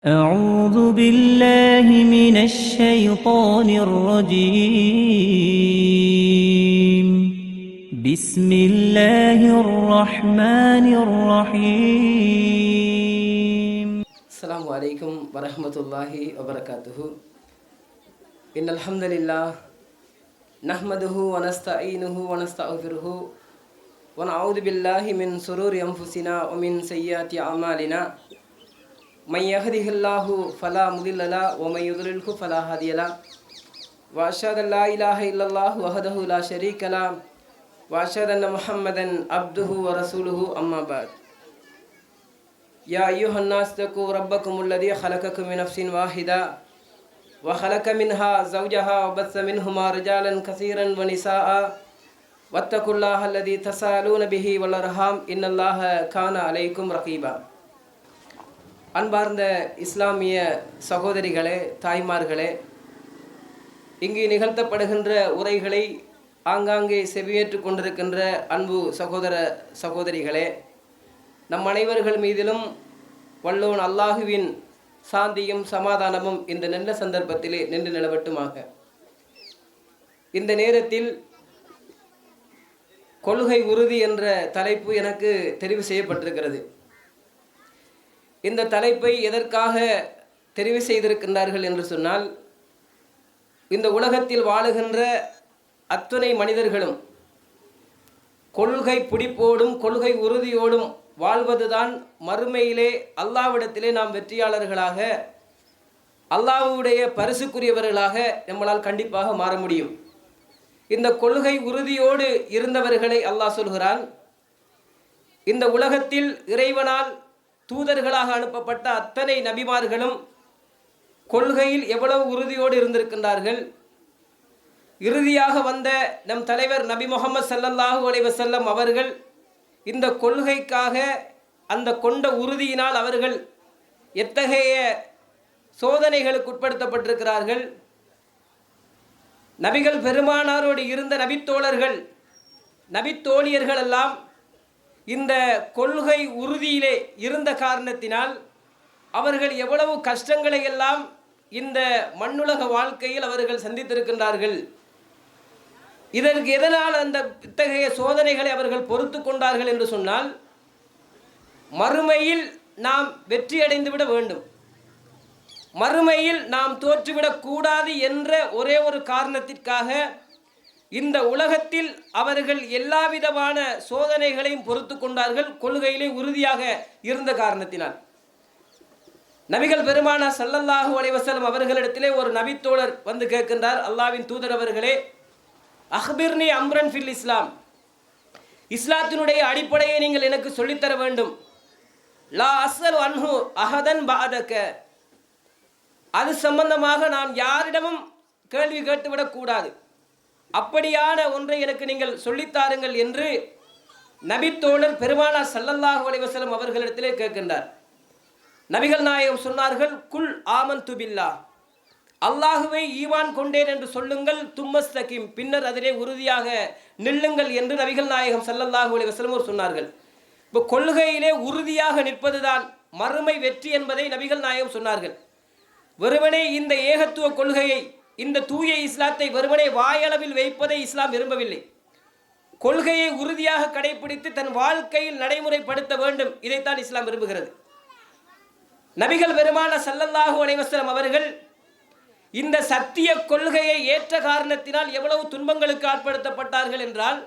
أعوذ بالله من الشيطان الرجيم. بسم الله الرحمن الرحيم. السلام عليكم ورحمة الله وبركاته. إن الحمد لله نحمده ونستعينه ونستغفره ونعوذ بالله من سرور أنفسنا ومن سيئات أعمالنا. من يهده الله فلا مضل له ومن يضلله فلا هادي له. وأشهد أن لا إله إلا الله وحده لا شريك له وأشهد أن محمدا عبده ورسوله أما بعد. يا أيها الناس اتقوا ربكم الذي خلقكم من نفس واحدة وخلق منها زوجها وبث منهما رجالا كثيرا ونساء. واتقوا الله الذي تسالون به والأرحام إن الله كان عليكم رقيبا. அன்பார்ந்த இஸ்லாமிய சகோதரிகளே தாய்மார்களே இங்கு நிகழ்த்தப்படுகின்ற உரைகளை ஆங்காங்கே செவியேற்றுக் கொண்டிருக்கின்ற அன்பு சகோதர சகோதரிகளே நம் அனைவர்கள் மீதிலும் வல்லோன் அல்லாஹுவின் சாந்தியும் சமாதானமும் இந்த நல்ல சந்தர்ப்பத்திலே நின்று நிலவட்டுமாக. இந்த நேரத்தில் கொள்கை உறுதி என்ற தலைப்பு எனக்கு தெரிவு செய்யப்பட்டிருக்கிறது. இந்த தலைப்பை எதற்காக தெரிவு செய்திருக்கின்றார்கள் என்று சொன்னால் இந்த உலகத்தில் வாழுகின்ற அத்துணை மனிதர்களும் கொள்கை பிடிப்போடும் கொள்கை உறுதியோடும் வாழ்வதுதான் மறுமையிலே அல்லாவிடத்திலே நாம் வெற்றியாளர்களாக அல்லாஹ்வுடைய பரிசுக்குரியவர்களாக நம்மளால் கண்டிப்பாக மாற முடியும். இந்த கொள்கை உறுதியோடு இருந்தவர்களை அல்லாஹ் சொல்கிறான் இந்த உலகத்தில் இறைவனால் தூதர்களாக அனுப்பப்பட்ட அத்தனை நபிமார்களும் கொள்கையில் எவ்வளவு உறுதியோடு இருந்திருக்கின்றார்கள்? இறுதியாக வந்த நம் தலைவர் நபி முகமது சல்லல்லாஹு அலைஹி அவர்கள் இந்த கொள்கைக்காக அந்த கொண்ட உறுதியினால் அவர்கள் எத்தகைய சோதனைகளுக்கு உட்படுத்தப்பட்டிருக்கிறார்கள்? நபிகள் பெருமானாரோடு இருந்த நபித்தோழர்கள் நபித்தோழியர்கள் எல்லாம் இந்த கொள்கை உறுதியிலே இருந்த காரணத்தினால் அவர்கள் எவ்வளவு கஷ்டங்களை எல்லாம் இந்த மண்ணுலக வாழ்க்கையில் அவர்கள் சந்தித்திருக்கின்றார்கள். இதற்கு எதனால் அந்த இத்தகைய சோதனைகளை அவர்கள் பொறுத்து கொண்டார்கள் என்று சொன்னால் மறுமையில் நாம் வெற்றியடைந்துவிட விட வேண்டும். மறுமையில் நாம் தோற்றுவிடக்கூடாது என்ற ஒரே ஒரு காரணத்திற்காக இந்த உலகத்தில் அவர்கள் எல்லாவிதமான சோதனைகளையும் பொறுத்து கொண்டார்கள் கொள்கையிலே உறுதியாக இருந்த காரணத்தினால். நபிகள் பெருமானா சல்லல்லாஹு அலைவசலம் அவர்களிடத்திலே ஒரு நபித்தோழர் வந்து கேட்கின்றார். அல்லாவின் தூதர் அவர்களே அஹ்பிர்னி அம்ரன் ஃபில் இஸ்லாம். இஸ்லாத்தினுடைய அடிப்படையை நீங்கள் எனக்கு சொல்லித்தர வேண்டும். லா அசல் அன்ஹு அஹதன் பாதக்க அது சம்பந்தமாக நாம் யாரிடமும் கேள்வி கேட்டுவிடக்கூடாது அப்படியான ஒன்றை எனக்கு நீங்கள் சொல்லித்தாருங்கள் என்று நபித்தோழர் பெருமானா சல்லல்லாஹு அலைவசலம் அவர்களிடத்திலே கேட்கின்றார். நபிகள் நாயகம் சொன்னார்கள் குல் ஆமன் துபில்லா அல்லாஹுவை ஈவான் கொண்டேன் என்று சொல்லுங்கள் தும்மஸ்தகிம் பின்னர் அதிலே உறுதியாக நில்லுங்கள் என்று நபிகள் நாயகம் சல்லல்லாஹு அலைஹி சொன்னார்கள். இப்போ கொள்கையிலே உறுதியாக நிற்பதுதான் மறுமை வெற்றி என்பதை நபிகள் நாயகம் சொன்னார்கள். வெறுமனே இந்த ஏகத்துவ கொள்கையை இந்த தூய இஸ்லாத்தை வெறுமனே வாயளவில் வைப்பதை இஸ்லாம் விரும்பவில்லை. கொள்கையை உறுதியாக கடைபிடித்து தன் வாழ்க்கையில் நடைமுறைப்படுத்த வேண்டும். இதைத்தான் இஸ்லாம் விரும்புகிறது. நபிகள் பெருமான சல்லல்லாஹு அலைவசலம் அவர்கள் இந்த சத்திய கொள்கையை ஏற்ற காரணத்தினால் எவ்வளவு துன்பங்களுக்கு ஆட்படுத்தப்பட்டார்கள் என்றால்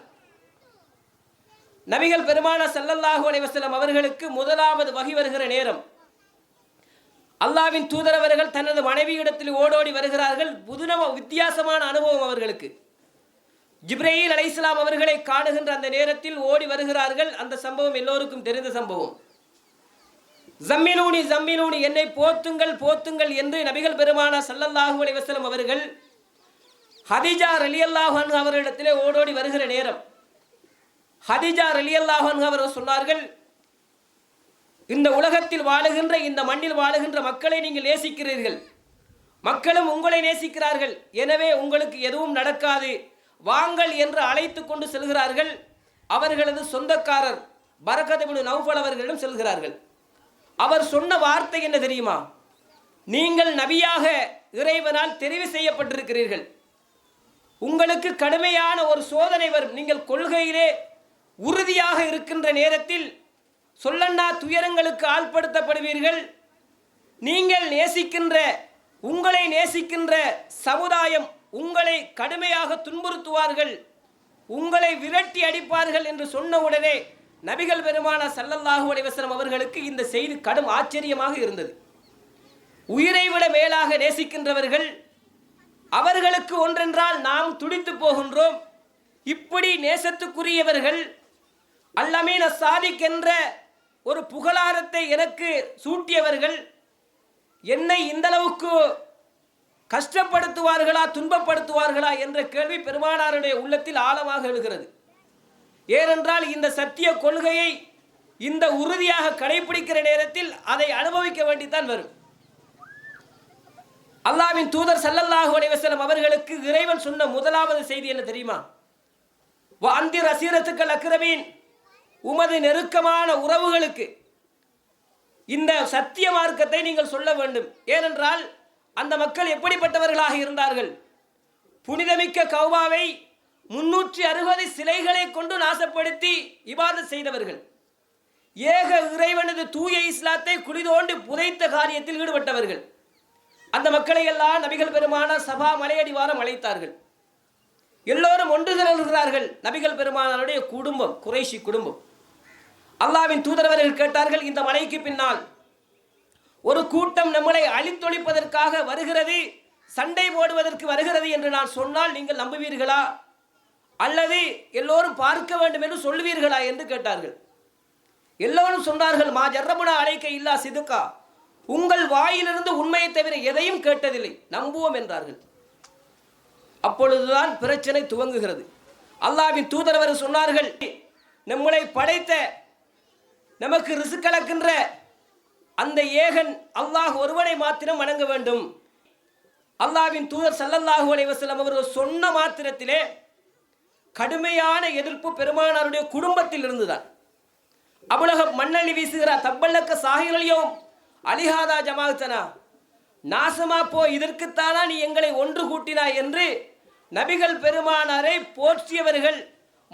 நபிகள் பெருமான சல்லல்லாஹு அலைவசலம் அவர்களுக்கு முதலாவது வகி வருகிற நேரம் அல்லாவின் தூதரவர்கள் தனது மனைவியிடத்தில் ஓடோடி வருகிறார்கள். புதுனம வித்தியாசமான அனுபவம் அவர்களுக்கு. ஜிப்ரேயில் அலைஸ்லாம் அவர்களை காணுகின்ற அந்த நேரத்தில் ஓடி வருகிறார்கள். அந்த சம்பவம் எல்லோருக்கும் தெரிந்த சம்பவம். ஜம்மிலூனி ஜம்மிலூனி என்னை போத்துங்கள் போத்துங்கள் என்று நபிகள் பெருமானா சல்லல்லாஹு அலைவசலம் அவர்கள் ஹதிஜா ரலியல்லாஹன் அவர்களிடத்திலே ஓடோடி வருகிற நேரம். ஹதிஜா ரலியல்லாஹன் அவர்கள் சொன்னார்கள் இந்த உலகத்தில் வாழுகின்ற இந்த மண்ணில் வாழுகின்ற மக்களை நீங்கள் நேசிக்கிறீர்கள். மக்களும் உங்களை நேசிக்கிறார்கள். எனவே உங்களுக்கு எதுவும் நடக்காது. வாங்கள் என்று அழைத்து கொண்டு செல்கிறார்கள். அவர்களது சொந்தக்காரர் பரகதபின் நௌஃபல் அவர்களிடம் செல்கிறார்கள். அவர் சொன்ன வார்த்தை என்ன தெரியுமா? நீங்கள் நபியாக இறைவனால் தெரிவு செய்யப்பட்டிருக்கிறீர்கள். உங்களுக்கு கடுமையான ஒரு சோதனை வரும். நீங்கள் கொள்கையிலே உறுதியாக இருக்கின்ற நேரத்தில் சொல்லண்ணா துயரங்களுக்கு ஆள்படுத்தப்படுவீர்கள். நீங்கள் நேசிக்கின்ற உங்களை நேசிக்கின்ற சமுதாயம் உங்களை கடுமையாக துன்புறுத்துவார்கள். உங்களை விரட்டி அடிப்பார்கள் என்று சொன்ன உடனே நபிகள் பெருமான சல்லல்லாஹு அலைவசனம் அவர்களுக்கு இந்த செய்தி கடும் ஆச்சரியமாக இருந்தது. உயிரை விட மேலாக நேசிக்கின்றவர்கள் அவர்களுக்கு ஒன்றென்றால் நாம் துடித்து போகின்றோம். இப்படி நேசத்துக்குரியவர்கள் அல்லமீன சாதிக் என்ற ஒரு புகழாரத்தை எனக்கு சூட்டியவர்கள் என்னை இந்த அளவுக்கு கஷ்டப்படுத்துவார்களா துன்பப்படுத்துவார்களா என்ற கேள்வி பெருமானாருடைய உள்ளத்தில் ஆழமாக எழுகிறது. ஏனென்றால் இந்த சத்திய கொள்கையை இந்த உறுதியாக கடைபிடிக்கிற நேரத்தில் அதை அனுபவிக்க வேண்டித்தான் வரும். அல்லாவின் தூதர் சல்லல்லாஹு அலைவசலம் அவர்களுக்கு இறைவன் சொன்ன முதலாவது செய்தி என்ன தெரியுமா? அந்தி ரசீரத்துக்கள் அக்கிரமீன் உமது நெருக்கமான உறவுகளுக்கு இந்த சத்திய மார்க்கத்தை நீங்கள் சொல்ல வேண்டும். ஏனென்றால் அந்த மக்கள் எப்படிப்பட்டவர்களாக இருந்தார்கள்? புனிதமிக்க கௌபாவை முன்னூற்றி அறுபது சிலைகளை கொண்டு நாசப்படுத்தி இபாதத் செய்தவர்கள். ஏக இறைவனது தூய இஸ்லாத்தை குடிதோண்டு புதைத்த காரியத்தில் ஈடுபட்டவர்கள். அந்த மக்களை எல்லாம் நபிகள் பெருமான சபா மலையடிவாரம் அழைத்தார்கள். எல்லோரும் ஒன்று திரள்கிறார்கள் நபிகள் பெருமானாருடைய குடும்பம் குறைஷி குடும்பம். அல்லாவின் தூதரவர்கள் கேட்டார்கள் இந்த மலைக்கு பின்னால் ஒரு கூட்டம் நம்மளை அழித்தொழிப்பதற்காக வருகிறது சண்டை போடுவதற்கு வருகிறது என்று நான் சொன்னால் நீங்கள் நம்புவீர்களா? அல்லது எல்லோரும் பார்க்க வேண்டும் என்று சொல்லுவீர்களா என்று கேட்டார்கள். எல்லோரும் சொன்னார்கள் மா ஜர்ரமுனா அழைக்க இல்லா சிதுக்கா. உங்கள் வாயிலிருந்து உண்மையை தவிர எதையும் கேட்டதில்லை. நம்புவோம் என்றார்கள். அப்பொழுதுதான் பிரச்சனை துவங்குகிறது. அல்லாவின் தூதரவர் சொன்னார்கள் நம்மளை படைத்த நமக்கு ரிசு கலக்கின்ற அந்த ஏகன் அல்லாஹ் ஒருவனை மாத்திரம் வணங்க வேண்டும். அல்லாவின் தூதர் சல்லல்லாஹு அலைஹி அவர்கள் சொன்ன மாத்திரத்திலே கடுமையான எதிர்ப்பு பெருமானாருடைய குடும்பத்தில் இருந்துதான். அபுலகம் மண்ணள்ளி வீசுகிறார் தப்பல்லக்க சாகிரலியும் அலிஹாதா ஜமாத்தனா நாசமா போ இதற்குத்தானா நீ எங்களை ஒன்று கூட்டினாய் என்று நபிகள் பெருமானாரை போற்றியவர்கள்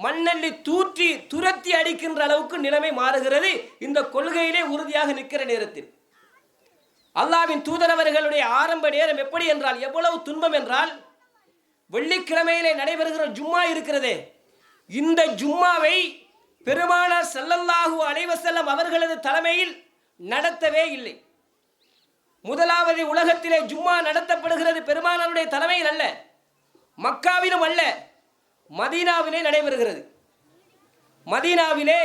மண்ணள்ளி தூற்றி துரத்தி அடிக்கின்ற அளவுக்கு நிலைமை மாறுகிறது. இந்த கொள்கையிலே உறுதியாக நிற்கிற நேரத்தில். அல்லாவின் தூதரவர்களுடைய ஆரம்ப நேரம் எப்படி என்றால் எவ்வளவு துன்பம் என்றால் வெள்ளிக்கிழமையிலே நடைபெறுகிற ஜும்மா இருக்கிறதே. இந்த ஜும்மாவை பெருமானார் ஸல்லல்லாஹு அலைவசல்லம் அவர்களது தலைமையில் நடத்தவே இல்லை. முதலாவது உலகத்திலே ஜும்மா நடத்தப்படுகிறது பெருமானாருடைய தலைமையில் அல்ல. மக்காவிலும் அல்ல. மதீனாவிலே நடைபெறுகிறது. மதீனாவிலே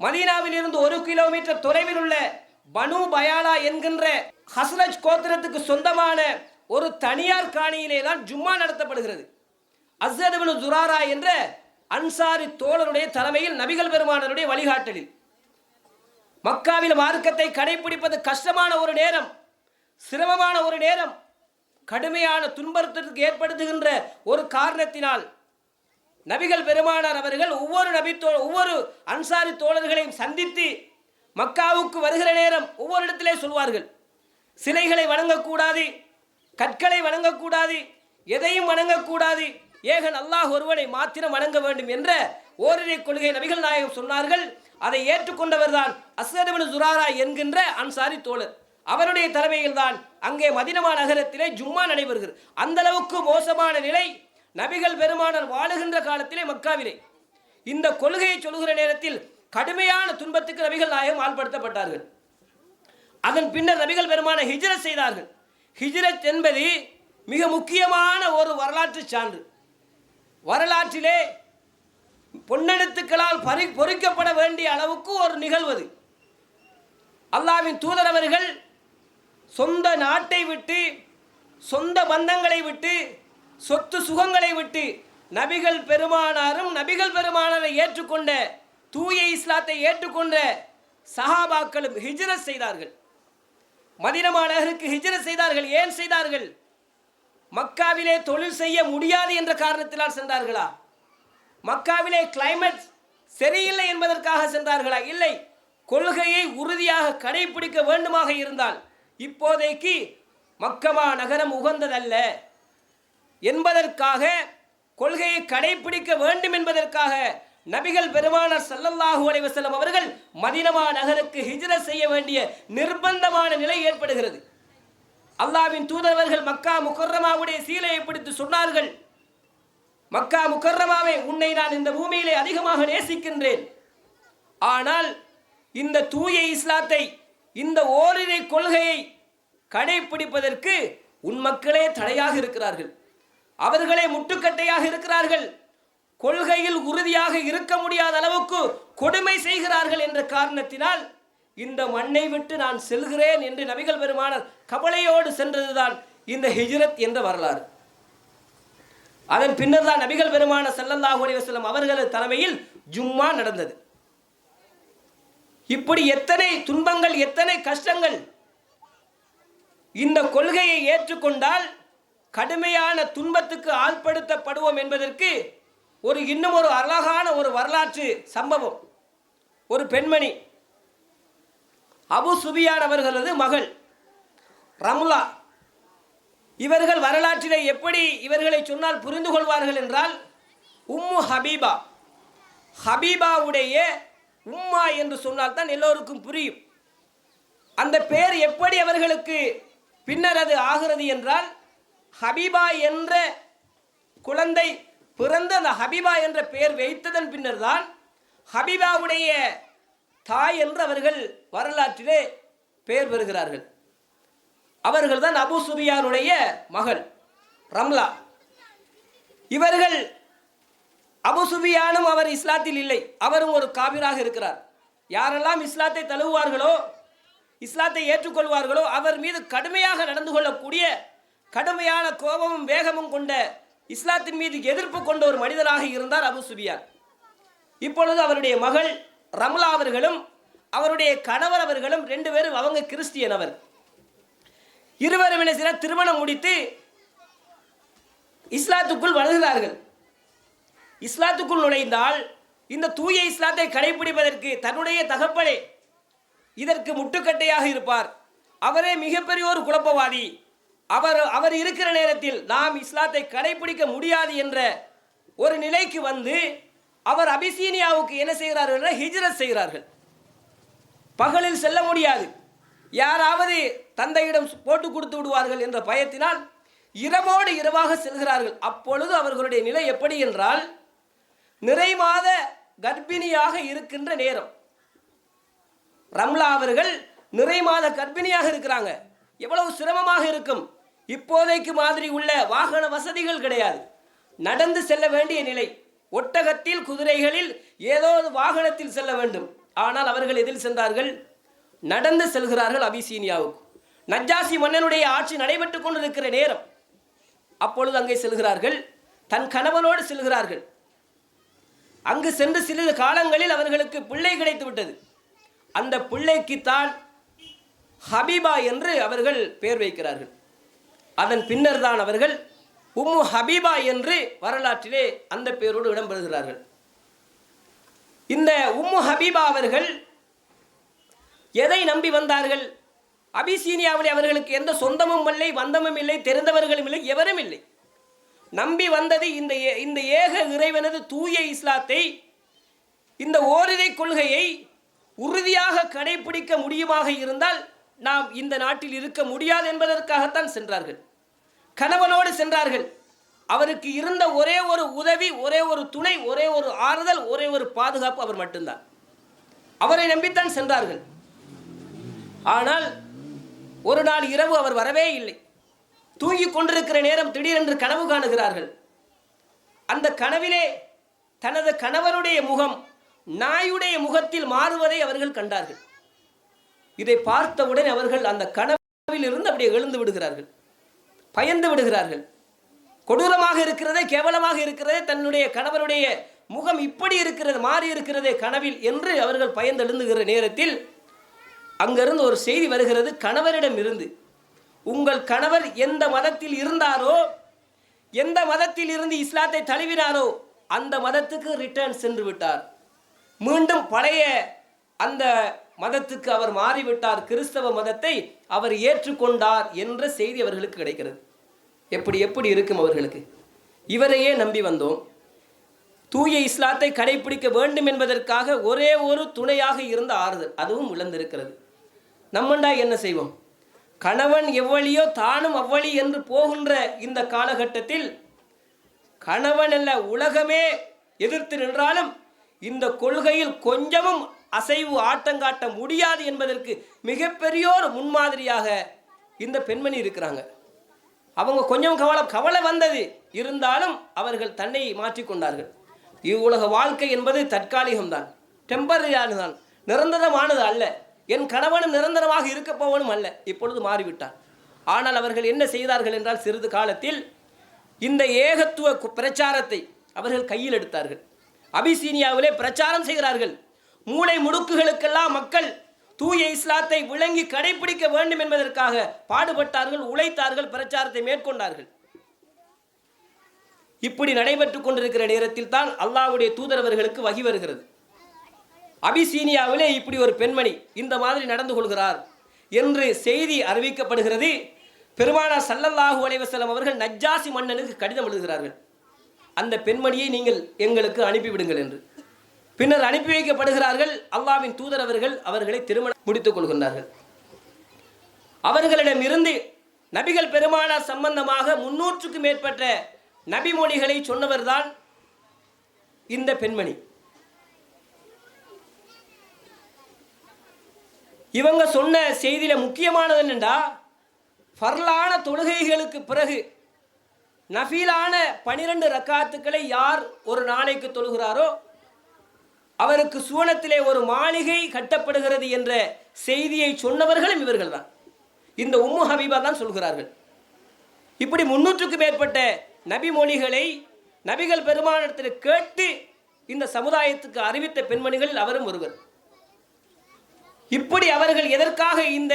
மதீனாவிலிருந்து ஒரு கிலோமீட்டர் தொலைவில் உள்ள பனு பயாலா என்கின்ற ஹஸ்ரஜ் கோத்திரத்துக்கு சொந்தமான ஒரு தனியார் காணியிலே தான் ஜும்மா நடத்தப்படுகிறது. அஸ்ஸதுபின் துராரா என்ற அன்சாரி தோழருடைய தலைமையில் நபிகள் பெருமானருடைய வழிகாட்டலில். மக்காவில் மார்க்கத்தை கடைபிடிப்பது கஷ்டமான ஒரு நேரம் சிரமமான ஒரு நேரம் கடுமையான துன்பத்திற்கு ஏற்படுத்துகின்ற ஒரு காரணத்தினால் நபிகள் பெருமானார் அவர்கள் ஒவ்வொரு நபி தோ ஒவ்வொரு அன்சாரி தோழர்களையும் சந்தித்து மக்காவுக்கு வருகிற நேரம் ஒவ்வொரு இடத்திலே சொல்வார்கள். சிலைகளை வணங்கக்கூடாது கற்களை வணங்கக்கூடாது எதையும் வணங்கக்கூடாது ஏகன் அல்லாஹ் ஒருவனை மாத்திரம் வணங்க வேண்டும் என்ற ஓரிரை கொள்கை நபிகள் நாயகம் சொன்னார்கள். அதை ஏற்றுக்கொண்டவர்தான் அஸ்வதபின் சுராரா என்கின்ற அன்சாரி தோழர். அவருடைய தலைமையில் தான் அங்கே மதினமா நகரத்திலே ஜும்மா நடைபெறுகிறது. அந்த அளவுக்கு மோசமான நிலை நபிகள் பெருமானர் வாழுகின்ற காலத்திலே மக்காவிலே. இந்த கொள்கையை சொல்கிற நேரத்தில் கடுமையான துன்பத்துக்கு நபிகள் நாயகம் ஆள்படுத்தப்பட்டார்கள். அதன் பின்னர் நபிகள் பெருமான ஹிஜ்ரத் செய்தார்கள். ஹிஜ்ரத் என்பது மிக முக்கியமான ஒரு வரலாற்று சான்று. வரலாற்றிலே பொன்னெழுத்துக்களால் பறி பொறிக்கப்பட வேண்டிய அளவுக்கு ஒரு நிகழ்வது அல்லாவின் தூதரவர்கள் சொந்த நாட்டை விட்டு சொந்த பந்தங்களை விட்டு சொத்து சுகங்களை விட்டு நபிகள் பெருமானாரும் நபிகள் பெருமானாரை ஏற்றுக்கொண்ட தூய இஸ்லாத்தை ஏற்றுக்கொண்ட சஹாபாக்களும் ஹிஜ்ரத் செய்தார்கள். மதினமா நகருக்கு ஹிஜ்ரத் செய்தார்கள். ஏன் செய்தார்கள்? மக்காவிலே தொழில் செய்ய முடியாது என்ற காரணத்தினால் சென்றார்களா? மக்காவிலே கிளைமேட் சரியில்லை என்பதற்காக சென்றார்களா? இல்லை. கொள்கையை உறுதியாக கடைபிடிக்க வேண்டுமாக இருந்தால் இப்போதைக்கு மக்கமா நகரம் உகந்ததல்ல. என்பதற்காக கொள்கையை கடைபிடிக்க வேண்டும் என்பதற்காக நபிகள் பெருமானார் சல்லல்லாஹு அலைவசல்லம் அவர்கள் மதினமா நகருக்கு ஹிஜ்ரத் செய்ய வேண்டிய நிர்பந்தமான நிலை ஏற்படுகிறது. அல்லாஹ்வின் தூதரவர்கள் மக்கா முகர்ரமாவுடைய சீலையை பிடித்து சொன்னார்கள். மக்கா முகர்ரமாவை உன்னை நான் இந்த பூமியிலே அதிகமாக நேசிக்கின்றேன். ஆனால் இந்த தூய இஸ்லாத்தை இந்த ஓரிரை கொள்கையை கடைபிடிப்பதற்கு உன் மக்களே தடையாக இருக்கிறார்கள். அவர்களே முட்டுக்கட்டையாக இருக்கிறார்கள். கொள்கையில் உறுதியாக இருக்க முடியாத அளவுக்கு கொடுமை செய்கிறார்கள் என்ற காரணத்தினால் இந்த மண்ணை விட்டு நான் செல்கிறேன் என்று நபிகள் பெருமானார் கவலையோடு சென்றதுதான் இந்த ஹிஜ்ரத் என்ற வரலாறு. அதன் பின்னர் தான் நபிகள் பெருமான ஸல்லல்லாஹு அலைஹி அவர்களது தலைமையில் ஜும்மா நடந்தது. இப்படி எத்தனை துன்பங்கள் எத்தனை கஷ்டங்கள் இந்த கொள்கையை ஏற்றுக்கொண்டால் கடுமையான துன்பத்துக்கு ஆள்படுத்தப்படுவோம் என்பதற்கு ஒரு இன்னும் ஒரு அழகான ஒரு வரலாற்று சம்பவம். ஒரு பெண்மணி அபு சுபியான் அவர்களது மகள் ரமுலா. இவர்கள் வரலாற்றிலே எப்படி இவர்களை சொன்னால் புரிந்து கொள்வார்கள் என்றால் உம்மு ஹபீபா. ஹபீபாவுடைய உம்மா என்று சொன்னால் தான் எல்லோருக்கும் புரியும். அந்த பெயர் எப்படி அவர்களுக்கு பின்னர் அது ஆகிறது என்றால் ஹபீபா என்ற குழந்தை பிறந்த அந்த ஹபீபா என்ற பெயர் வைத்ததன் பின்னர் தான் ஹபீபாவுடைய தாய் என்று அவர்கள் வரலாற்றிலே பெயர் பெறுகிறார்கள். அவர்கள் தான் அபு சுபியானுடைய மகள் ரம்லா. இவர்கள் அபு சுபியானும் அவர் இஸ்லாத்தில் இல்லை அவரும் ஒரு காபிராக இருக்கிறார். யாரெல்லாம் இஸ்லாத்தை தழுவுவார்களோ இஸ்லாத்தை ஏற்றுக்கொள்வார்களோ அவர் மீது கடுமையாக நடந்து கொள்ளக்கூடிய கடுமையான கோபமும் வேகமும் கொண்ட இஸ்லாத்தின் மீது எதிர்ப்பு கொண்ட ஒரு மனிதராக இருந்தார் அபு சுபியான் இப்பொழுது அவருடைய மகள் ரம்லா அவர்களும் அவருடைய கணவர் அவர்களும் ரெண்டு பேரும் அவங்க கிறிஸ்டியன் அவர். இருவரும் என்ன திருமணம் முடித்து இஸ்லாத்துக்குள் வளர்கிறார்கள் இஸ்லாத்துக்குள் நுழைந்தால் இந்த தூய இஸ்லாத்தை கடைபிடிப்பதற்கு தன்னுடைய தகப்பனே இதற்கு முட்டுக்கட்டையாக இருப்பார். அவரே மிகப்பெரிய ஒரு குழப்பவாதி. அவர் அவர் இருக்கிற நேரத்தில் நாம் இஸ்லாத்தை கடைபிடிக்க முடியாது என்ற ஒரு நிலைக்கு வந்து அவர் அபிசீனியாவுக்கு என்ன செய்கிறார்கள் என்றால் ஹிஜ்ரத் செய்கிறார்கள். பகலில் செல்ல முடியாது. யாராவது தந்தையிடம் போட்டு கொடுத்து விடுவார்கள் என்ற பயத்தினால் இரவோடு இரவாக செல்கிறார்கள். அப்பொழுது அவர்களுடைய நிலை எப்படி என்றால் நிறை மாத கர்ப்பிணியாக இருக்கின்ற நேரம். ரம்லா அவர்கள் நிறை மாத கர்ப்பிணியாக இருக்கிறாங்க. எவ்வளவு சிரமமாக இருக்கும். இப்போதைக்கு மாதிரி உள்ள வாகன வசதிகள் கிடையாது. நடந்து செல்ல வேண்டிய நிலை. ஒட்டகத்தில் குதிரைகளில் ஏதோ ஒரு வாகனத்தில் செல்ல வேண்டும். ஆனால் அவர்கள் எதில் சென்றார்கள்? நடந்து செல்கிறார்கள் அபிசீனியாவுக்கு. நஜ்ஜாசி மன்னனுடைய ஆட்சி நடைபெற்றுக் கொண்டிருக்கிற நேரம். அப்பொழுது அங்கே செல்கிறார்கள். தன் கணவனோடு செல்கிறார்கள். அங்கு சென்று சிறிது காலங்களில் அவர்களுக்கு பிள்ளை கிடைத்து விட்டது. அந்த பிள்ளைக்குத்தான் ஹபீபா என்று அவர்கள் பெயர் வைக்கிறார்கள். அதன் பின்னர் தான் அவர்கள் உம்மு ஹபீபா என்று வரலாற்றிலே அந்த பெயரோடு இடம்பெறுகிறார்கள். இந்த உம்மு ஹபீபா அவர்கள் எதை நம்பி வந்தார்கள்? அபிசீனியாவிலே அவர்களுக்கு எந்த சொந்தமும் இல்லை வந்தமும் இல்லை தெரிந்தவர்களும் இல்லை எவரும் இல்லை. நம்பி வந்தது இந்த ஏ- இந்த ஏக இறைவனது தூய இஸ்லாத்தை இந்த ஓரிரை கொள்கையை உறுதியாக கடைபிடிக்க முடியுமாக இருந்தால் நாம் இந்த நாட்டில் இருக்க முடியாது என்பதற்காகத்தான் சென்றார்கள். கணவனோடு சென்றார்கள். அவருக்கு இருந்த ஒரே ஒரு உதவி ஒரே ஒரு துணை ஒரே ஒரு ஆறுதல் ஒரே ஒரு பாதுகாப்பு அவர் மட்டும்தான். அவரை நம்பித்தான் சென்றார்கள். ஆனால் ஒரு நாள் இரவு அவர் வரவே இல்லை. தூங்கிக் கொண்டிருக்கிற நேரம் திடீரென்று கனவு காணுகிறார்கள். அந்த கனவிலே தனது கணவருடைய முகம் நாயுடைய முகத்தில் மாறுவதை அவர்கள் கண்டார்கள். இதை பார்த்தவுடன் அவர்கள் அந்த கனவில் இருந்து அப்படியே எழுந்து விடுகிறார்கள். பயந்து விடுகிறார்கள். கொடூரமாக இருக்கிறதே கேவலமாக இருக்கிறதே தன்னுடைய கணவருடைய முகம் இப்படி இருக்கிறது மாறி இருக்கிறதே கனவில் என்று அவர்கள் பயந்தெழுந்துகிற நேரத்தில் அங்கிருந்து ஒரு செய்தி வருகிறது. கணவரிடம் இருந்து உங்கள் கணவர் எந்த மதத்தில் இருந்தாரோ எந்த மதத்தில் இருந்து இஸ்லாத்தை தழுவினாரோ அந்த மதத்துக்கு ரிட்டர்ன் சென்று விட்டார். மீண்டும் பழைய அந்த மதத்துக்கு அவர் மாறிவிட்டார். கிறிஸ்தவ மதத்தை அவர் ஏற்றுக்கொண்டார் என்ற செய்தி அவர்களுக்கு கிடைக்கிறது. எப்படி எப்படி இருக்கும் அவர்களுக்கு? இவரையே நம்பி வந்தோம். தூய இஸ்லாத்தை கடைபிடிக்க வேண்டும் என்பதற்காக ஒரே ஒரு துணையாக இருந்த ஆறுதல் அதுவும் இழந்திருக்கிறது. நம்மண்டா என்ன செய்வோம்? கணவன் எவ்வளியோ தானும் அவ்வளி என்று போகின்ற இந்த காலகட்டத்தில் கணவன் அல்ல உலகமே எதிர்த்து நின்றாலும் இந்த கொள்கையில் கொஞ்சமும் அசைவு ஆட்டங்காட்ட முடியாது என்பதற்கு மிகப்பெரியோர் முன்மாதிரியாக இந்த பெண்மணி இருக்கிறாங்க. அவங்க கொஞ்சம் கவலை கவலை வந்தது. இருந்தாலும் அவர்கள் தன்னை மாற்றிக்கொண்டார்கள் இவ்வுலக வாழ்க்கை என்பது தற்காலிகம்தான். டெம்பரரியானது தான் நிரந்தரமானது அல்ல. என் கணவனும் நிரந்தரமாக இருக்க போவனும் அல்ல. இப்பொழுது மாறிவிட்டார். ஆனால் அவர்கள் என்ன செய்தார்கள் என்றால் சிறிது காலத்தில் இந்த ஏகத்துவ கு- பிரச்சாரத்தை அவர்கள் கையில் எடுத்தார்கள். அபிசீனியாவிலே பிரச்சாரம் செய்கிறார்கள். மூளை முடுக்குகளுக்கெல்லாம் மக்கள் தூய இஸ்லாத்தை விளங்கி கடைபிடிக்க வேண்டும் என்பதற்காக பாடுபட்டார்கள் உழைத்தார்கள் பிரச்சாரத்தை மேற்கொண்டார்கள். இப்படி நடைபெற்றுக் கொண்டிருக்கிற நேரத்தில் தான் அல்லாஹ்வுடைய தூதரவர்களுக்கு வகி வருகிறது. அபிசீனியாவிலே இப்படி ஒரு பெண்மணி இந்த மாதிரி நடந்து கொள்கிறார் என்று செய்தி அறிவிக்கப்படுகிறது. பெருமானா சல்லல்லாஹு அலைவசலம் அவர்கள் நஜ்ஜாசி மன்னனுக்கு கடிதம் எழுதுகிறார்கள். அந்த பெண்மணியை நீங்கள் எங்களுக்கு அனுப்பிவிடுங்கள் என்று. பின்னர் அனுப்பி வைக்கப்படுகிறார்கள் அல்லாவின் தூதர் அவர்கள் அவர்களை திருமணம் முடித்துக் கொள்கின்றார்கள். அவர்களிடமிருந்து நபிகள் பெருமானார் சம்பந்தமாக முன்னூற்றுக்கு மேற்பட்ட நபிமொழிகளை சொன்னவர்தான் இந்த பெண்மணி. இவங்க சொன்ன செய்தியில முக்கியமானது என்னென்னா ஃபர்லான தொழுகைகளுக்கு பிறகு நஃபீலான பனிரெண்டு ரக்காத்துக்களை யார் ஒரு நாளைக்கு தொழுகிறாரோ அவருக்கு சுவனத்திலே ஒரு மாளிகை கட்டப்படுகிறது என்ற செய்தியை சொன்னவர்களும் இவர்கள் தான் இந்த உம்மு ஹபீபா தான் சொல்கிறார்கள். இப்படி முன்னூற்றுக்கு மேற்பட்ட நபிமொழிகளை நபிகள் பெருமானத்தில் கேட்டு இந்த சமுதாயத்துக்கு அறிவித்த பெண்மணிகளில் அவரும் ஒருவர். இப்படி அவர்கள் எதற்காக இந்த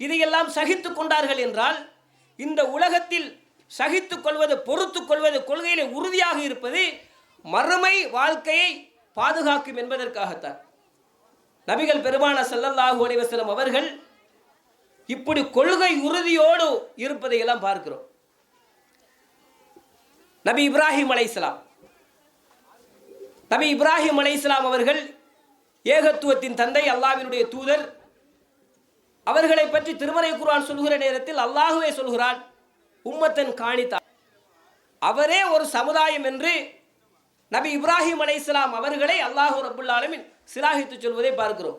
இதையெல்லாம் சகித்து கொண்டார்கள் என்றால் இந்த உலகத்தில் சகித்துக் கொள்வது பொறுத்துக் கொள்வது கொள்கையிலே உறுதியாக இருப்பது மறுமை வாழ்க்கையை பாதுகாக்கும் என்பதற்காகத்தான். நபிகள் பெருமான செல்லல்லாஹு அலைஹி அவர்கள் இப்படி கொள்கை உறுதியோடு இருப்பதை எல்லாம் பார்க்கிறோம். நபி இப்ராஹிம் அலைசலாம் நபி இப்ராஹிம் அலைசலாம் அவர்கள் ஏகத்துவத்தின் தந்தை அல்லாவினுடைய தூதர். அவர்களை பற்றி திருமறை குரான் சொல்கிற நேரத்தில் அல்லாஹுவே சொல்கிறான் உம்மத்தன் காணித்தா அவரே ஒரு சமுதாயம் என்று நபி இப்ராஹிம் அலைஹிஸ்ஸலாம் அவர்களை அல்லாஹு ரபுல்லாலமின் சிலாகித்து சொல்வதை பார்க்கிறோம்.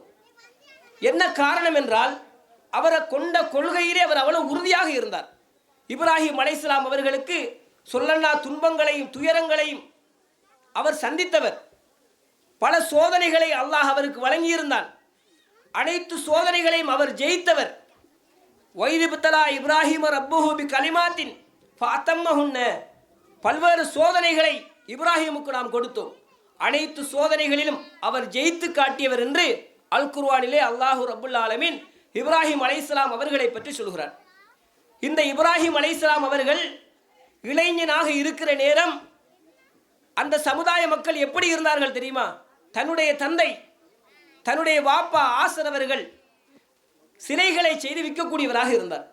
என்ன காரணம் என்றால் அவரை கொண்ட கொள்கையிலே அவர் அவ்வளவு உறுதியாக இருந்தார். இப்ராஹிம் அலைஹிஸ்ஸலாம் அவர்களுக்கு சொல்லன்னா துன்பங்களையும் துயரங்களையும் அவர் சந்தித்தவர். பல சோதனைகளை அல்லாஹ் அவருக்கு வழங்கியிருந்தான். அனைத்து சோதனைகளையும் அவர் ஜெயித்தவர். வைதிபுத்தலா இப்ராஹிம ரப்புஹூபி கலிமாத்தின் ஃபாத்தம்மஹுன்ன பல்வேறு சோதனைகளை இப்ராஹிமுக்கு நாம் கொடுத்தோம். அனைத்து சோதனைகளிலும் அவர் ஜெயித்து காட்டியவர் என்று அல் குர்வானிலே அல்லாஹூ ரப்புல் ஆலமின் இப்ராஹிம் அலைஸ்லாம் அவர்களை பற்றி சொல்கிறார். இந்த இப்ராஹிம் அலைஸ்லாம் அவர்கள் இளைஞனாக இருக்கிற நேரம் அந்த சமுதாய மக்கள் எப்படி இருந்தார்கள் தெரியுமா? தன்னுடைய தந்தை தன்னுடைய வாப்பா ஆசர் அவர்கள் சிலைகளை செய்து விற்கக்கூடியவராக இருந்தார்.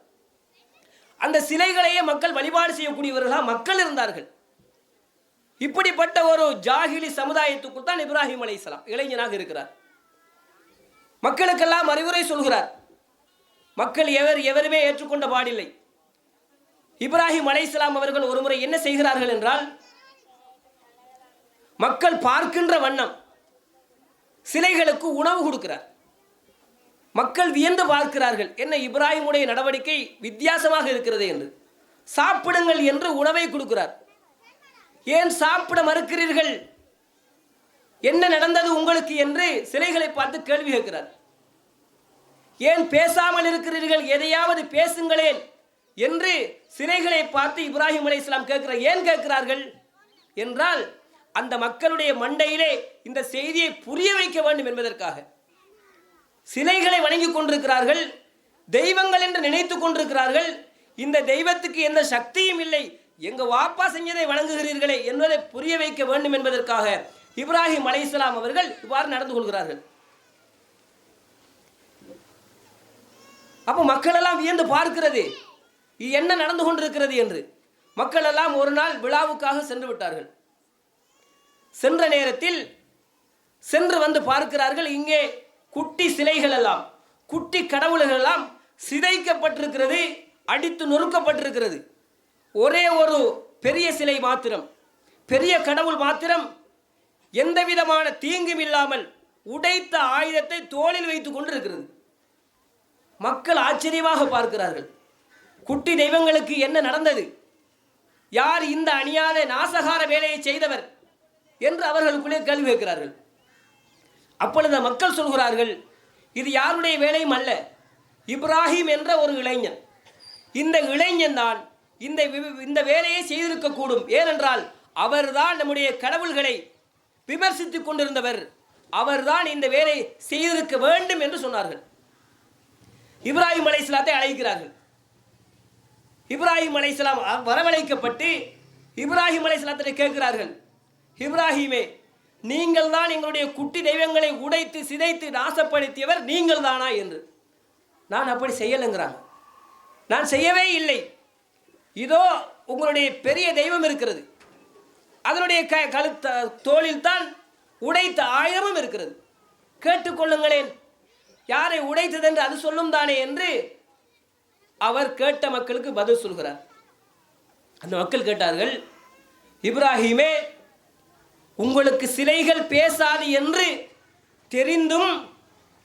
அந்த சிலைகளையே மக்கள் வழிபாடு செய்யக்கூடியவர்களாக மக்கள் இருந்தார்கள். இப்படிப்பட்ட ஒரு ஜாகிலி சமுதாயத்துக்குள் தான் இப்ராஹிம் அலைஹிஸ்ஸலாம் இளைஞனாக இருக்கிறார். மக்களுக்கெல்லாம் அறிவுரை சொல்கிறார். மக்கள் எவர் எவருமே ஏற்றுக்கொண்ட பாடில்லை. இப்ராஹிம் அலைஹிஸ்ஸலாம் அவர்கள் ஒருமுறை என்ன செய்கிறார்கள் என்றால் மக்கள் பார்க்கின்ற வண்ணம் சிலைகளுக்கு உணவு கொடுக்கிறார். மக்கள் வியந்து பார்க்கிறார்கள் என்ன இப்ராஹிமுடைய நடவடிக்கை வித்தியாசமாக இருக்கிறது என்று. சாப்பிடுங்கள் என்று உணவை கொடுக்கிறார். ஏன் சாப்பிட மறுக்கிறீர்கள்? என்ன நடந்தது உங்களுக்கு என்று சிலைகளை பார்த்து கேள்வி கேட்கிறார். ஏன் பேசாமல் இருக்கிறீர்கள்? எதையாவது பேசுங்களேன் என்று சிலைகளை பார்த்து இப்ராஹிம் இஸ்லாம் கேட்கிறார் ஏன் கேட்கிறார்கள்? என்றால் அந்த மக்களுடைய மண்டையிலே இந்த செய்தியை புரிய வைக்க வேண்டும் என்பதற்காக. சிலைகளை வணங்கி கொண்டிருக்கிறார்கள் தெய்வங்கள் என்று நினைத்து கொண்டிருக்கிறார்கள் இந்த தெய்வத்துக்கு எந்த சக்தியும் இல்லை. எங்க வாப்பா செஞ்சதை வணங்குகிறீர்களே என்பதை புரிய வைக்க வேண்டும் என்பதற்காக இப்ராஹிம் அலை இஸ்லாம் அவர்கள் இவ்வாறு நடந்து கொள்கிறார்கள். அப்போ மக்கள் எல்லாம் வியந்து பார்க்கிறது. என்ன நடந்து கொண்டிருக்கிறது என்று. மக்கள் எல்லாம் ஒரு நாள் விழாவுக்காக சென்று விட்டார்கள். சென்ற நேரத்தில் சென்று வந்து பார்க்கிறார்கள் இங்கே குட்டி சிலைகள் எல்லாம் குட்டி கடவுள்கள் எல்லாம் சிதைக்கப்பட்டிருக்கிறது அடித்து நொறுக்கப்பட்டிருக்கிறது. ஒரே ஒரு பெரிய சிலை மாத்திரம் பெரிய கடவுள் மாத்திரம் எந்த விதமான தீங்கும் இல்லாமல் உடைத்த ஆயுதத்தை தோளில் வைத்துக் கொண்டிருக்கிறது. மக்கள் ஆச்சரியமாக பார்க்கிறார்கள். குட்டி தெய்வங்களுக்கு என்ன நடந்தது? யார் இந்த அணியாத நாசகார வேலையை செய்தவர் என்று அவர்களுக்குள்ளே கேள்வி கேட்கிறார்கள். அப்பொழுது மக்கள் சொல்கிறார்கள் இது யாருடைய வேலையும் அல்ல இப்ராஹிம் என்ற ஒரு இளைஞன். இந்த இளைஞன் தான் இந்த வி- இந்த வேலையை செய்திருக்கக்கூடும். ஏனென்றால் அவர்தான் நம்முடைய கடவுள்களை விமர்சித்துக் கொண்டிருந்தவர். அவர்தான் இந்த வேலையை செய்திருக்க வேண்டும் என்று சொன்னார்கள். இப்ராஹிம் அலைஹிஸ்ஸலாத்தை அழைக்கிறார்கள். இப்ராஹிம் அலைஸ்லாம் வரவழைக்கப்பட்டு இப்ராஹிம் அலைஹிஸ்ஸலாத்தை கேட்கிறார்கள். இப்ராஹிமே நீங்கள் தான் எங்களுடைய குட்டி தெய்வங்களை உடைத்து சிதைத்து நாசப்படுத்தியவர் நீங்கள் தானா என்று. நான் அப்படி செய்யலைங்கிறாங்க. நான் செய்யவே இல்லை. இதோ உங்களுடைய பெரிய தெய்வம் இருக்கிறது. அதனுடைய க கழுத்த தோளில் தான் உடைத்த ஆயுதமும் இருக்கிறது. கேட்டுக்கொள்ளுங்களேன் யாரை உடைத்ததென்று அது சொல்லும் தானே என்று அவர் கேட்ட மக்களுக்கு பதில் சொல்கிறார். அந்த மக்கள் கேட்டார்கள் இப்ராஹிமே உங்களுக்கு சிலைகள் பேசாது என்று தெரிந்தும்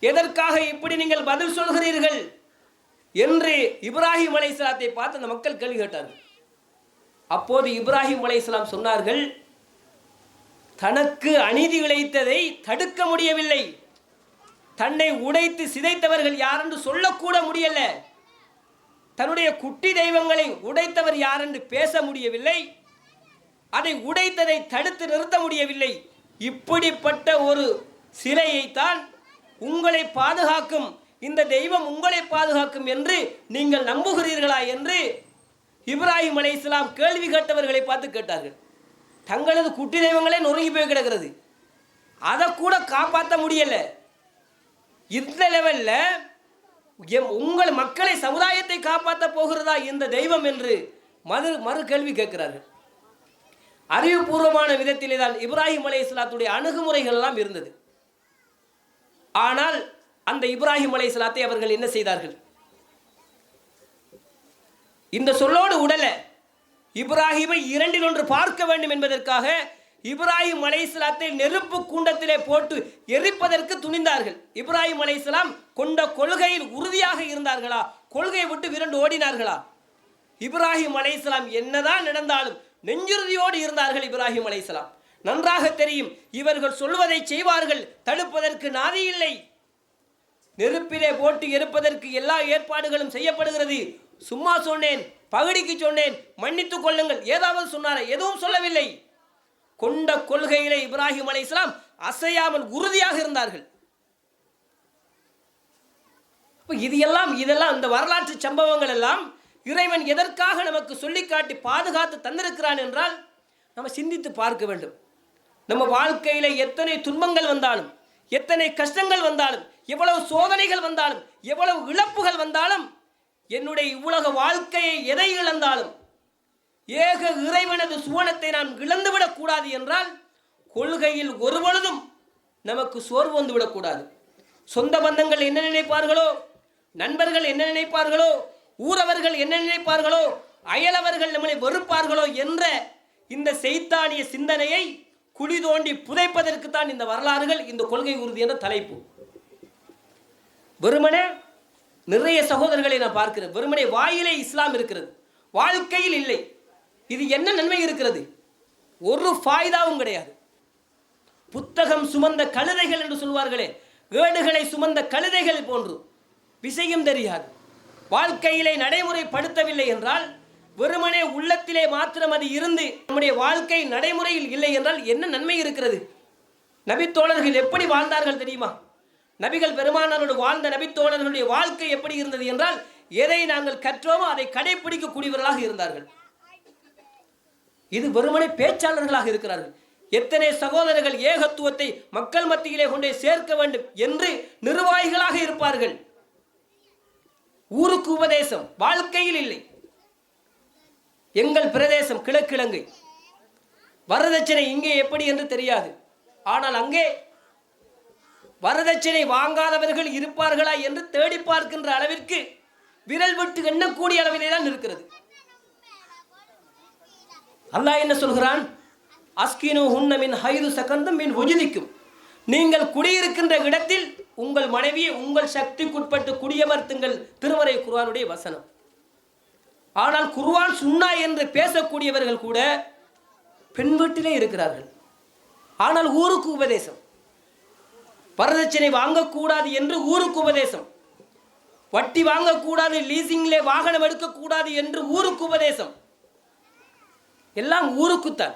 எதற்காக இப்படி நீங்கள் பதில் சொல்கிறீர்கள்? என்று இப்ராஹிம் அலைஹிஸ்ஸலாத்தை பார்த்து அந்த மக்கள் கேள்வி கேட்டார்கள். அப்போது இப்ராஹிம் அலைஹிஸ்ஸலாம் சொன்னார்கள் தனக்கு அநீதி விளைத்ததை தடுக்க முடியவில்லை. தன்னை உடைத்து சிதைத்தவர்கள் யார் என்று சொல்லக்கூட முடியல. தன்னுடைய குட்டி தெய்வங்களை உடைத்தவர் யார் என்று பேச முடியவில்லை. அதை உடைத்ததை தடுத்து நிறுத்த முடியவில்லை. இப்படிப்பட்ட ஒரு சிலையைத்தான் உங்களை பாதுகாக்கும் இந்த தெய்வம் உங்களை பாதுகாக்கும் என்று நீங்கள் நம்புகிறீர்களா என்று இப்ராஹிம் அலை இஸ்லாம் கேள்வி கேட்டவர்களை பார்த்து கேட்டார்கள். தங்களது குட்டி தெய்வங்களே நொறுங்கி போய் கிடக்கிறது. அதை கூட காப்பாற்ற முடியலை. இந்த லெவலில் எம் உங்கள் மக்களை சமுதாயத்தை காப்பாற்ற போகிறதா இந்த தெய்வம் என்று மறு மறு கேள்வி கேட்கிறார்கள். அறிவுபூர்வமான விதத்திலே தான் இப்ராஹிம் அலை இஸ்லாத்துடைய அணுகுமுறைகள் எல்லாம் இருந்தது. ஆனால் அந்த இப்ராஹிம் அலை சலாத்தை அவர்கள் என்ன செய்தார்கள்? இந்த சொல்லோடு உடல இப்ராஹிமை இரண்டில் ஒன்று பார்க்க வேண்டும் என்பதற்காக இப்ராஹிம் அலைஹிஸ்ஸலாத்தை நெருப்பு கூண்டத்திலே போட்டு எரிப்பதற்கு துணிந்தார்கள். இப்ராஹிம் அலைஹிஸ்ஸலாம் கொண்ட கொள்கையில் உறுதியாக இருந்தார்களா? கொள்கையை விட்டு விரண்டு ஓடினார்களா? இப்ராஹிம் அலைஹிஸ்ஸலாம் என்னதான் நடந்தாலும் நெஞ்சுறுதியோடு இருந்தார்கள் இப்ராஹிம் அலைசலாம் நன்றாக தெரியும் இவர்கள் சொல்வதை செய்வார்கள் தடுப்பதற்கு நாதி இல்லை. நெருப்பிலே போட்டு எரிப்பதற்கு எல்லா ஏற்பாடுகளும் செய்யப்படுகிறது. சும்மா சொன்னேன் பகுடிக்கு சொன்னேன் மன்னித்துக் கொள்ளுங்கள். ஏதாவது சொன்னாரே? எதுவும் சொல்லவில்லை. கொண்ட கொள்கையிலே இப்ராஹிம் இஸ்லாம் அசையாமல் உறுதியாக இருந்தார்கள். இது எல்லாம் இதெல்லாம் இந்த வரலாற்று சம்பவங்கள் எல்லாம் இறைவன் எதற்காக நமக்கு சொல்லிக்காட்டி பாதுகாத்து தந்திருக்கிறான் என்றால் நம்ம சிந்தித்து பார்க்க வேண்டும். நம்ம வாழ்க்கையில எத்தனை துன்பங்கள் வந்தாலும் எத்தனை கஷ்டங்கள் வந்தாலும் எவ்வளவு சோதனைகள் வந்தாலும் எவ்வளவு இழப்புகள் வந்தாலும் என்னுடைய இவ்வுலக வாழ்க்கையை எதை இழந்தாலும் ஏக இறைவனது சுவனத்தை நான் இழந்துவிடக் கூடாது என்றால் கொள்கையில் ஒருபொழுதும் நமக்கு சோர்வு வந்து விடக்கூடாது. சொந்த பந்தங்கள் என்ன நினைப்பார்களோ நண்பர்கள் என்ன நினைப்பார்களோ ஊரவர்கள் என்ன நினைப்பார்களோ அயலவர்கள் நம்மளை வெறுப்பார்களோ என்ற இந்த செய்தானிய சிந்தனையை குழி தோண்டி புதைப்பதற்கு தான் இந்த வரலாறுகள் இந்த கொள்கை உறுதி என்ற தலைப்பு. வெறுமனே நிறைய சகோதரர்களை நான் பார்க்கிறேன். வெறுமனே வாயிலே இஸ்லாம் இருக்கிறது. வாழ்க்கையில் இல்லை. இது என்ன நன்மை இருக்கிறது? ஒரு ஃபாய்தாவும் கிடையாது. புத்தகம் சுமந்த கழுதைகள் என்று சொல்வார்களே ஏடுகளை சுமந்த கழுதைகள் போன்று விஷயம் தெரியாது. வாழ்க்கையிலே நடைமுறைப்படுத்தவில்லை என்றால் வெறுமனே உள்ளத்திலே மாத்திரம் அது இருந்து நம்முடைய வாழ்க்கை நடைமுறையில் இல்லை என்றால் என்ன நன்மை இருக்கிறது? நபித்தோழர்கள் எப்படி வாழ்ந்தார்கள் தெரியுமா? நபிகள் பெருமானாரோடு வாழ்ந்த நபித்தோழர்களுடைய வாழ்க்கை எப்படி இருந்தது என்றால் எதை நாங்கள் கற்றோமோ அதை கடைபிடிக்கக்கூடியவர்களாக இருந்தார்கள். இது வெறுமனை பேச்சாளர்களாக இருக்கிறார்கள். எத்தனை சகோதரர்கள் ஏகத்துவத்தை மக்கள் மத்தியிலே கொண்டே சேர்க்க வேண்டும் என்று நிர்வாகிகளாக இருப்பார்கள். ஊருக்கு உபதேசம் வாழ்க்கையில் இல்லை. எங்கள் பிரதேசம் கிழக்கிழங்கை. வரதட்சணை இங்கே எப்படி என்று தெரியாது. ஆனால் அங்கே வரதட்சணை வாங்காதவர்கள் இருப்பார்களா என்று தேடி பார்க்கின்ற அளவிற்கு விரல் விட்டு எண்ணக்கூடிய அளவிலே தான் இருக்கிறது. அல்லாஹ் என்ன சொல்கிறான்? அஸ்கினு ஹுன்ன மின் ஹைது சகந்தம் மின் உஜிதிக்கும். நீங்கள் குடியிருக்கின்ற இடத்தில் உங்கள் மனைவியை உங்கள் சக்திக்குட்பட்டு குடியமர்த்துங்கள் திருமறை குருவானுடைய வசனம். ஆனால் குருவான் சுண்ணா என்று பேசக்கூடியவர்கள் கூட பெண் வீட்டிலே இருக்கிறார்கள். ஆனால் ஊருக்கு உபதேசம். வரதட்சணை வாங்கக்கூடாது என்று ஊருக்கு உபதேசம். வட்டி வாங்கக்கூடாது லீசிங்லே வாகனம் எடுக்கக்கூடாது என்று ஊருக்கு உபதேசம். எல்லாம் ஊருக்குத்தான்.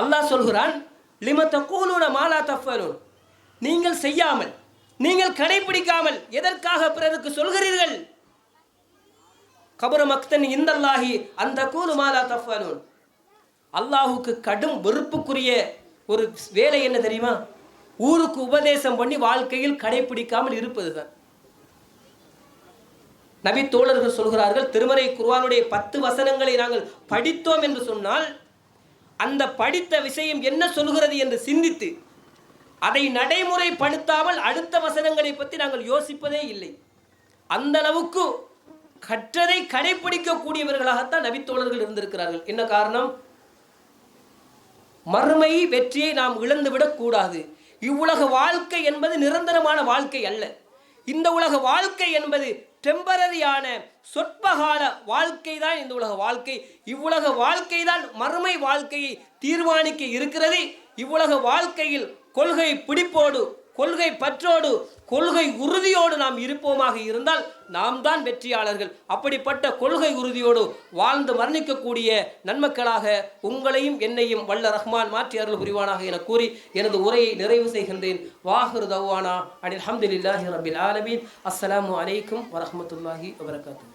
அல்லாஹ் சொல்கிறான் லிமத்த கூலூன மாலா தஃபலூன். நீங்கள் செய்யாமல் நீங்கள் கடைபிடிக்காமல் எதற்காக பிறருக்கு சொல்கிறீர்கள்? கபர மக்தன் இந்தல்லாஹி அந்த கூலு மாலா தஃபலூன். அல்லாஹுக்கு கடும் வெறுப்புக்குரிய ஒரு வேலை என்ன தெரியுமா? ஊருக்கு உபதேசம் பண்ணி வாழ்க்கையில் கடைபிடிக்காமல் இருப்பதுதான். நபி தோழர்கள் சொல்கிறார்கள் திருமறை குருவானுடைய பத்து வசனங்களை நாங்கள் படித்தோம் என்று சொன்னால் அந்த படித்த விஷயம் என்ன சொல்கிறது என்று சிந்தித்து அதை நடைமுறைப்படுத்தாமல் அடுத்த வசனங்களை பற்றி நாங்கள் யோசிப்பதே இல்லை. அந்த அளவுக்கு கற்றதை கடைபிடிக்கக்கூடியவர்களாகத்தான் நபித்தோழர்கள் இருந்திருக்கிறார்கள். என்ன காரணம்? மறுமை வெற்றியை நாம் இழந்துவிடக் கூடாது இவ்வுலக வாழ்க்கை என்பது நிரந்தரமான வாழ்க்கை அல்ல. இந்த உலக வாழ்க்கை என்பது டெம்பரரியான சொற்பகால வாழ்க்கை தான் இந்த உலக வாழ்க்கை. இவ்வுலக வாழ்க்கை தான் மறுமை வாழ்க்கையை தீர்மானிக்க இருக்கிறது. இவ்வுலக வாழ்க்கையில் கொள்கை பிடிப்போடு கொள்கை பற்றோடு கொள்கை உறுதியோடு நாம் இருப்போமாக இருந்தால் நாம் தான் வெற்றியாளர்கள். அப்படிப்பட்ட கொள்கை உறுதியோடு வாழ்ந்து மரணிக்கக்கூடிய நன்மக்களாக உங்களையும் என்னையும் வல்ல ரஹ்மான் மாற்றி அருள் புரிவானாக என கூறி எனது உரையை நிறைவு செய்கின்றேன். வாஹிரு தவானா அனில் அஹமதுல்லாஹி ரபில் ஆலமீன். அஸ்ஸலாமு வலைக்கம் வரமத்துல்லாஹி வபரகாத்துஹு.